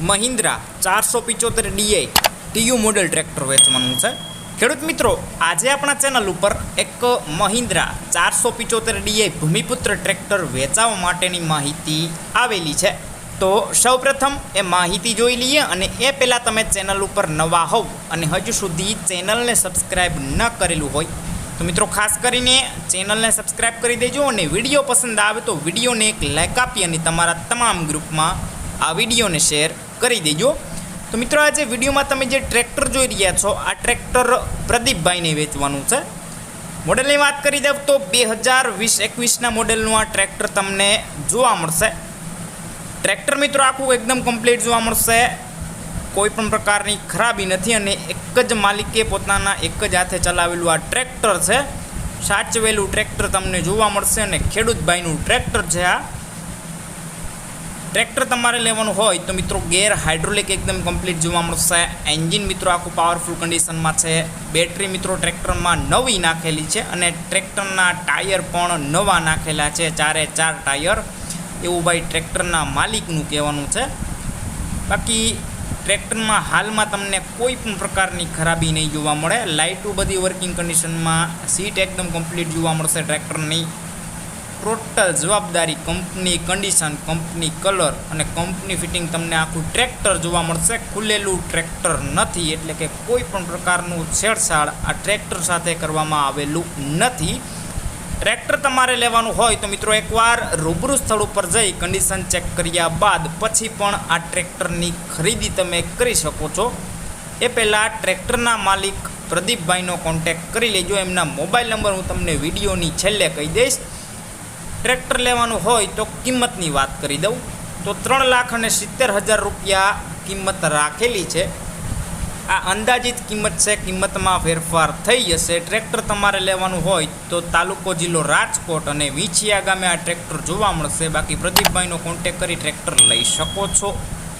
મહિન્દ્રા ચારસો પિચોતેર DI TU model tractor વેચવાનું છે. ખેડૂત મિત્રો, આજે આપણા ચેનલ ઉપર એક મહિન્દ્રા ચારસો પિચોતેર ડીઆઈ ભૂમિપુત્ર ટ્રેક્ટર વેચાવા માટેની માહિતી આવેલી છે. તો સૌપ્રથમ એ માહિતી જોઈ લઈએ અને એ પહેલાં તમે ચેનલ ઉપર નવા હોવ અને હજુ સુધી ચેનલને સબસ્ક્રાઈબ ન કરેલું હોય, તો મિત્રો ખાસ કરીને ચેનલને સબસ્ક્રાઈબ કરી દેજો અને વીડિયો પસંદ આવે તો વિડીયોને એક લાઇક આપી અને તમારા તમામ ગ્રુપમાં આ વિડીયોને શેર કરી દેજો. તો મિત્રો, આજે વિડીયોમાં તમે જે ટ્રેક્ટર જોઈ રહ્યા છો, આ ટ્રેક્ટર પ્રદીપભાઈને વેચવાનું છે. મોડેલની વાત કરી દઉં તો બે હજાર વીસ એકવીસના મોડેલનું આ ટ્રેક્ટર તમને જોવા મળશે. ટ્રેક્ટર મિત્રો આખું એકદમ કમ્પ્લીટ જોવા મળશે. કોઈ પણ પ્રકારની ખરાબી નથી અને એક જ માલિકે પોતાના એક જ હાથે ચલાવેલું આ ટ્રેક્ટર છે. સાચવેલું ટ્રેક્ટર તમને જોવા મળશે અને ખેડૂતભાઈનું ટ્રેક્ટર છે આ. ટ્રેક્ટર તમારે લેવાનું હોય તો મિત્રો ગેર હાઇડ્રોલિક એકદમ કમ્પ્લીટ જોવા મળશે. એન્જિન મિત્રો આખું પાવરફુલ કન્ડિશનમાં છે. બેટરી મિત્રો ટ્રેક્ટરમાં નવી નાખેલી છે અને ટ્રેક્ટરના ટાયર પણ નવા નાખેલા છે, ચારે ચાર ટાયર. એવું ભાઈ ટ્રેક્ટરના માલિકનું કહેવાનું છે. બાકી ટ્રેક્ટરમાં હાલમાં તમને કોઈ પણ પ્રકારની ખરાબી નહીં જોવા મળે. લાઇટો બધી વર્કિંગ કન્ડિશનમાં સીટ એકદમ કમ્પ્લીટ જોવા મળશે ટ્રેક્ટરની. ટોટલ જવાબદારી કંપની કન્ડિશન કંપની કલર અને કંપની ફિટિંગ તમને આખું ટ્રેક્ટર જોવા મળશે. ખુલેલું ટ્રેક્ટર નથી, એટલે કે કોઈ પણ પ્રકારનું છેડછાડ આ ટ્રેક્ટર સાથે કરવામાં આવેલું નથી. ટ્રેક્ટર તમારે લેવાનું હોય તો મિત્રો એકવાર રૂબરૂ સ્થળ ઉપર જઈ કન્ડિશન ચેક કર્યા બાદ પછી પણ આ ટ્રેક્ટરની ખરીદી તમે કરી શકો છો. એ પહેલાં ટ્રેક્ટરના માલિક પ્રદીપભાઈનો કોન્ટેક કરી લેજો. એમના મોબાઈલ નંબર હું તમને વિડીયોની છેલ્લે કહી દઈશ. ટ્રેક્ટર લેવાનું હોય તો કિંમતની વાત કરી દઉં. તો ત્રણ લાખ અને સિત્તેર હજાર રૂપિયા કિંમત રાખેલી છે. આ અંદાજિત કિંમત છે, કિંમતમાં ફેરફાર થઈ જશે. ટ્રેક્ટર તમારે લેવાનું હોય તો તાલુકો જિલ્લો રાજકોટ અને વીંછિયા ગામે આ ટ્રેક્ટર જોવા મળશે. બાકી પ્રદીપભાઈનો કોન્ટેક કરી ટ્રેક્ટર લઈ શકો છો.